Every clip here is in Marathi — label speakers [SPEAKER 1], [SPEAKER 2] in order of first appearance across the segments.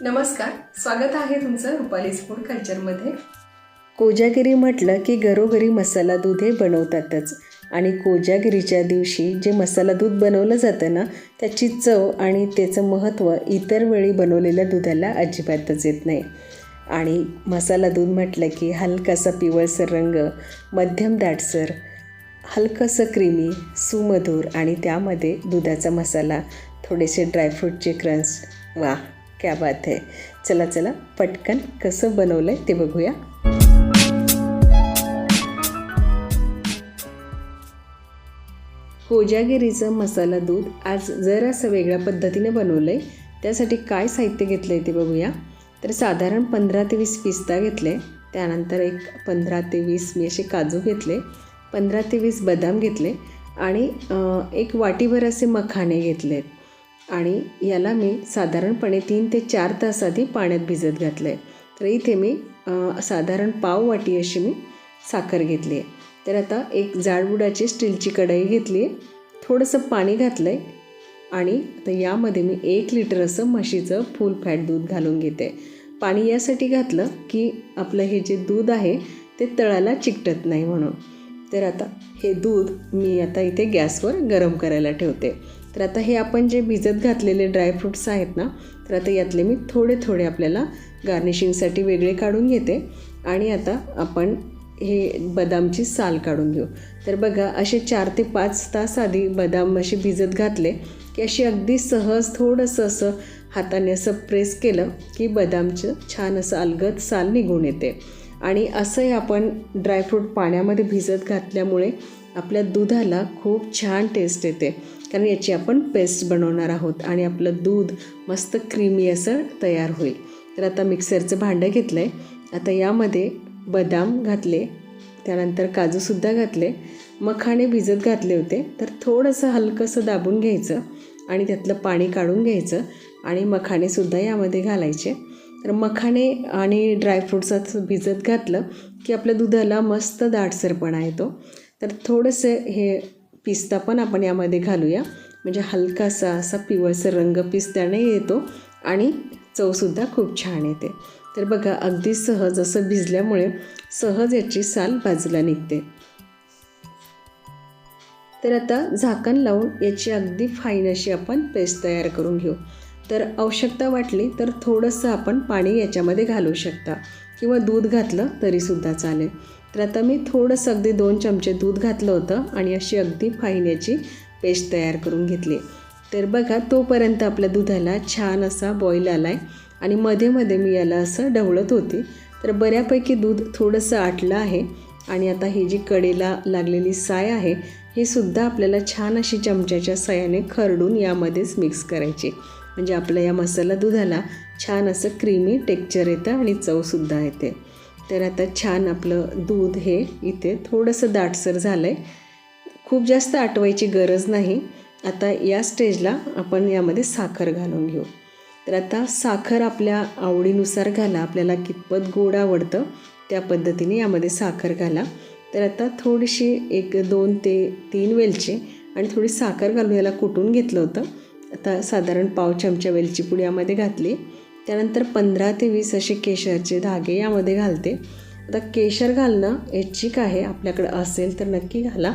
[SPEAKER 1] नमस्कार स्वागत आहे तुमचं रुपालीज फूड कल्चरमध्ये. कोजागिरी म्हटलं की घरोघरी मसाला दूध हे बनवतातच. आणि कोजागिरीच्या दिवशी जे मसाला दूध बनवलं जातं ना त्याची चव आणि त्याचं महत्त्व इतर वेळी बनवलेल्या दुधाला अजिबातच येत नाही. आणि मसाला दूध म्हटलं की हलकासा पिवळसर रंग मध्यम दाटसर हलकंसं क्रीमी सुमधूर आणि त्यामध्ये दुधाचा मसाला थोडेसे ड्रायफ्रूटचे क्रंच वा क्या बात आहे चला चला पटकन कसं बनवलं आहे ते बघूया. कोजागिरीचं मसाला दूध आज जरासं वेगळ्या पद्धतीने बनवलं आहे त्यासाठी काय साहित्य घेतलं आहे ते बघूया. तर साधारण पंधरा ते वीस पिस्ता घेतले. त्यानंतर एक पंधरा ते वीस मी असे काजू घेतले. पंधरा ते वीस बदाम घेतले. आणि एक वाटीभर असे मखाणे घेतले आणि याला मी साधारणपणे तीन ते चार तास आधी पाण्यात भिजत घातलं आहे तर इथे मी साधारण पाव वाटी अशी मी साखर घेतली आहे तर आता एक जाडबुडाची स्टीलची कढई घेतली आहे थोडंसं पाणी घातलं आहे आणि आता यामध्ये मी एक लिटर असं म्हशीचं फुल फॅट दूध घालून घेते. पाणी यासाठी घातलं की आपलं हे जे दूध आहे ते तळाला चिकटत नाही म्हणून. तर आता हे दूध मी आता इथे गॅसवर गरम करायला ठेवते. तर आता हे आपण जे भिजत घातलेले ड्रायफ्रूट्स आहेत ना तर आता यातले मी थोडे थोडे आपल्याला गार्निशिंगसाठी वेगळे काढून घेते. आणि आता आपण हे बदामची साल काढून घेऊ. तर बघा असे चार ते पाच तास आधी बदाम असे भिजत घातले की अशी अगदी सहज थोडंसं असं हाताने असं प्रेस केलं की बदामचं छान असं अलगद साल निघून येते. आणि असंही आपण ड्रायफ्रूट पाण्यामध्ये भिजत घातल्यामुळे आपल्या दुधाला खूप छान टेस्ट येते. कारण याची आपण पेस्ट बनवणार आहोत आणि आपलं दूध मस्त क्रीमी असं तयार होईल. तर आता मिक्सरचं भांडं घेतलं आहे आता यामध्ये बदाम घातले त्यानंतर काजूसुद्धा घातले मखाणे भिजत घातले होते. तर थोडंसं हलकंसं दाबून घ्यायचं आणि त्यातलं पाणी काढून घ्यायचं आणि मखाणेसुद्धा यामध्ये घालायचे. तर मखाणे आणि ड्रायफ्रूट्स भिजत घातलं की आपल्या दुधाला मस्त दाटसरपणा येतो. तर थोडंसं हे पिस्ता पण आपण यामध्ये घालूया. म्हणजे हलकासा असा पिवळसर रंग पिस्त्याने येतो आणि चवसुद्धा खूप छान येते. तर बघा अगदी सहज असं भिजल्यामुळे सहज याची साल बाजूला निघते. तर आता झाकण लावून याची अगदी फाईन अशी आपण पेस्ट तयार करून घेऊ. तर आवश्यकता वाटली तर थोडंसं आपण पाणी याच्यामध्ये घालू शकता. किंवा दूध घातलं तरीसुद्धा चालेल. तर आता मी थोडंसं अगदी दोन चमचे दूध घातलं होतं आणि अशी अगदी फाईन याची पेस्ट तयार करून घेतली. तर बघा तोपर्यंत आपल्या दुधाला छान असा बॉईल आला आहे आणि मध्ये मध्ये मी याला असं ढवळत होती. तर बऱ्यापैकी दूध थोडंसं आटलं आहे आणि आता ही जी कडेला लागलेली साय आहे ही सुद्धा आपल्याला छान अशी चमच्याच्या सायाने खरडून यामध्येच मिक्स करायची. म्हणजे आपल्या या मसाला दुधाला छान असं क्रीमी टेक्चर येतं आणि चवसुद्धा येते. तर आता छान आपलं दूध हे इथे थोडंसं दाटसर झालं आहे खूप जास्त आटवायची गरज नाही. आता या स्टेजला आपण यामध्ये साखर घालून घेऊ. तर आता साखर आपल्या आवडीनुसार घाला. आपल्याला कितपत गोड आवडतं त्या पद्धतीने यामध्ये साखर घाला. तर आता थोडीशी एक दोन ते तीन वेलची आणि थोडी साखर घालून याला कुटून घेतलं होतं. आता साधारण पाव चमचा वेलची पूड यामध्ये घातली. त्यानंतर पंधरा ते वीस असे केशरचे धागे यामध्ये घालते. आता केशर घालणं ऐच्छिक आहे आपल्याकडं असेल तर नक्की घाला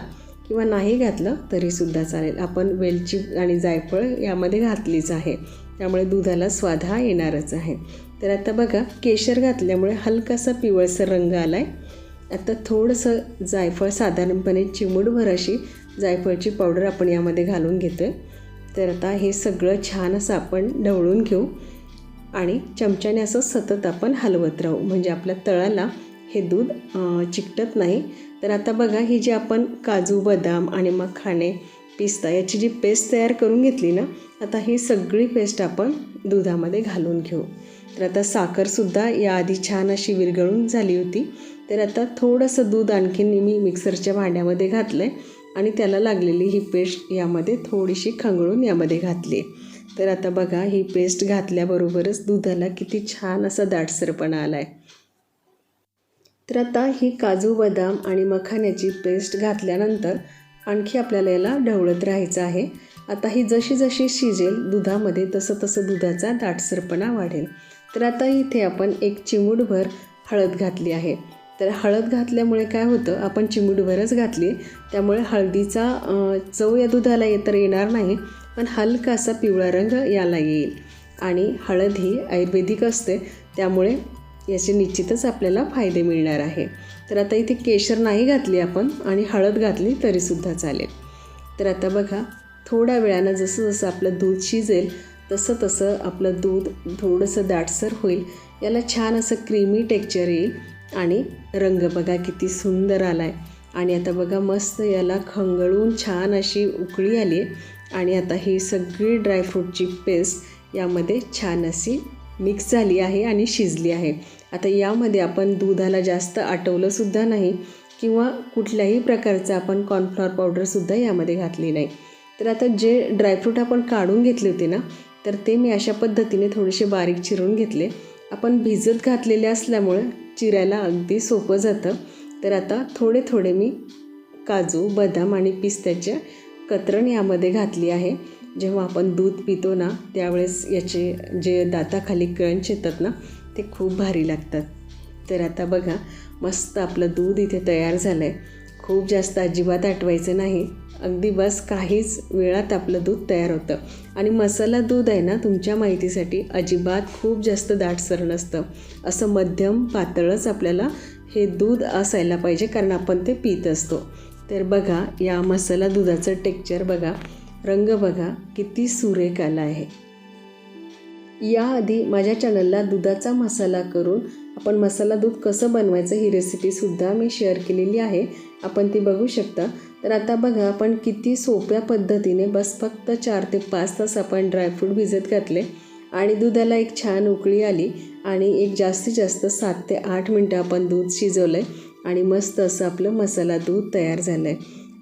[SPEAKER 1] किंवा नाही घातलं तरीसुद्धा चालेल. आपण वेलची आणि जायफळ यामध्ये घातलीच आहे. त्यामुळे दुधाला स्वाद हा येणारच आहे. तर आता बघा केशर घातल्यामुळे हलकासा पिवळसर रंग आला आहे आता थोडंसं जायफळ साधारणपणे चिमूटभर अशी जायफळची पावडर आपण यामध्ये घालून घेतो आहे तर आता हे सगळं छान असं आपण ढवळून घेऊ. आणि चमच्याने असं सतत आपण हलवत राहू. म्हणजे आपल्या तळाला हे दूध चिकटत नाही. तर आता बघा ही जी आपण काजू बदाम आणि मखाणे पिस्ता याची जी पेस्ट तयार करून घेतली ना आता ही सगळी पेस्ट आपण दुधामध्ये घालून घेऊ. तर आता साखरसुद्धा याआधी छान अशी विरघळून झाली होती. तर आता थोडंसं दूध आणखीन मी मिक्सरच्या भांड्यामध्ये घातलं आहे आणि त्याला लागलेली ही पेस्ट यामध्ये थोडीशी खंगळून यामध्ये घातली तर आता बघा ही पेस्ट घातल्याबरोबरच दुधाला किती छान असा दाटसरपणा आला आहे तर आता ही काजू बदाम आणि मखाण्याची पेस्ट घातल्यानंतर आणखी आपल्याला याला ढवळत राहायचं आहे. आता ही जशी जशी शिजेल दुधामध्ये तसं तसं दुधाचा दाटसरपणा वाढेल. तर आता इथे आपण एक चिमूटभर हळद घातली आहे. तर हळद घातल्यामुळे काय होतं आपण चिमूटभरच घातली त्यामुळे हळदीचा चव या दुधाला ये- तर येणार नाही. पण हलकासा पिवळा रंग याला येईल. आणि हळद ही आयुर्वेदिक असते त्यामुळे याचे निश्चितच आपल्याला फायदे मिळणार आहे. तर आता इथे केशर नाही घातली आपण आणि हळद घातली तरीसुद्धा चालेल. तर आता बघा थोड्या वेळानं जसं जसं आपलं दूध शिजेल तसं तसं आपलं दूध थोडंसं दाटसर होईल. याला छान असं क्रीमी टेक्चर येईल आणि रंग बघा किती सुंदर आला आहे आणि आता बघा मस्त याला खंगळून छान अशी उकळी आली आहे आणि आता ही सगळी ड्रायफ्रूटची पेस्ट यामध्ये छान अशी मिक्स झाली आहे आणि शिजली आहे. आता यामध्ये आपण दुधाला जास्त आटवलंसुद्धा नाही किंवा कुठल्याही प्रकारचं आपण कॉर्नफ्लॉवर पावडरसुद्धा यामध्ये घातली नाही. तर आता जे ड्रायफ्रूट आपण काढून घेतले होते ना तर ते मी अशा पद्धतीने थोडेसे बारीक चिरून घेतले. आपण भिजत घातलेले असल्यामुळे चिरायला अगदी सोपं जातं. तर आता थोडे थोडे मी काजू बदाम आणि पिस्त्याच्या कतरण यामध्ये घातली आहे. जेव्हा आपण दूध पितो ना त्यावेळेस याचे जे दाताखाली क्रंच येतात ना ते खूप भारी लागतात. तर आता बघा मस्त आपलं दूध इथे तयार झालं आहे खूप जास्त अजिबात आटवायचं नाही. अगदी बस काहीच वेळात आपलं दूध तयार होतं. आणि मसाला दूध आहे ना तुमच्या माहितीसाठी अजिबात खूप जास्त दाटसर नसतं. असं मध्यम पातळच आपल्याला हे दूध असायला पाहिजे कारण आपण ते पित असतो. तर बघा या मसाला दुधाचं टेक्चर बघा. रंग बघा किती सुरेख आला आहे. याआधी माझ्या चॅनलला दुधाचा मसाला करून आपण मसाला दूध कसं बनवायचं ही रेसिपीसुद्धा मी शेअर केलेली आहे. आपण ती बघू शकता. तर आता बघा आपण किती सोप्या पद्धतीने बस फक्त चार ते पाच तास आपण ड्रायफ्रूट भिजत घातले. आणि दुधाला एक छान उकळी आली आणि एक जास्तीत जास्त सात ते आठ मिनटं आपण दूध शिजवलं आहे आणि मस्त असं आपलं मसाला दूध तयार झालं आहे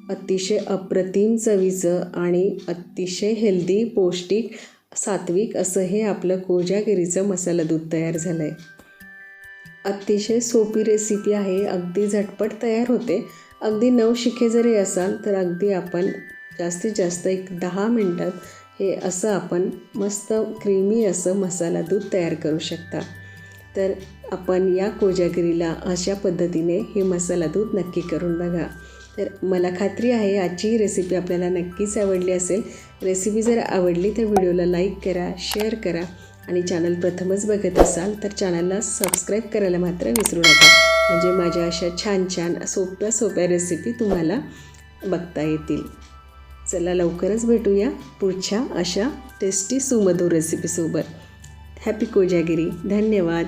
[SPEAKER 1] अतिशय अप्रतिम चवीचं आणि अतिशय हेल्दी पौष्टिक सात्विक असं हे आपलं कोजागिरीचं मसाला दूध तयार झालं आहे अतिशय सोपी रेसिपी आहे अगदी झटपट तयार होते. अगदी नऊ शिखे जरी असाल तर अगदी आपण जास्तीत जास्त एक दहा मिनटात हे असं आपण मस्त क्रीमी असं मसाला दूध तयार करू शकता. तर आपण या कोजागिरीला अशा पद्धतीने हे मसाला दूध नक्की करून बघा. तर मला खात्री आहे आजची ही रेसिपी आपल्याला नक्कीच आवडली असेल. रेसिपी जर आवडली तर व्हिडिओला लाईक करा शेअर करा आणि चॅनल प्रथमच बघत असाल तर चॅनलला सबस्क्राईब करायला मात्र विसरू नका. म्हणजे माझ्या अशा छान छान सोप्या सोप्या रेसिपी तुम्हाला बघता येतील. चला लवकरच भेटूया पुढच्या अशा टेस्टी सुमधूर रेसिपीसोबत हॅपी कोजागिरी. धन्यवाद.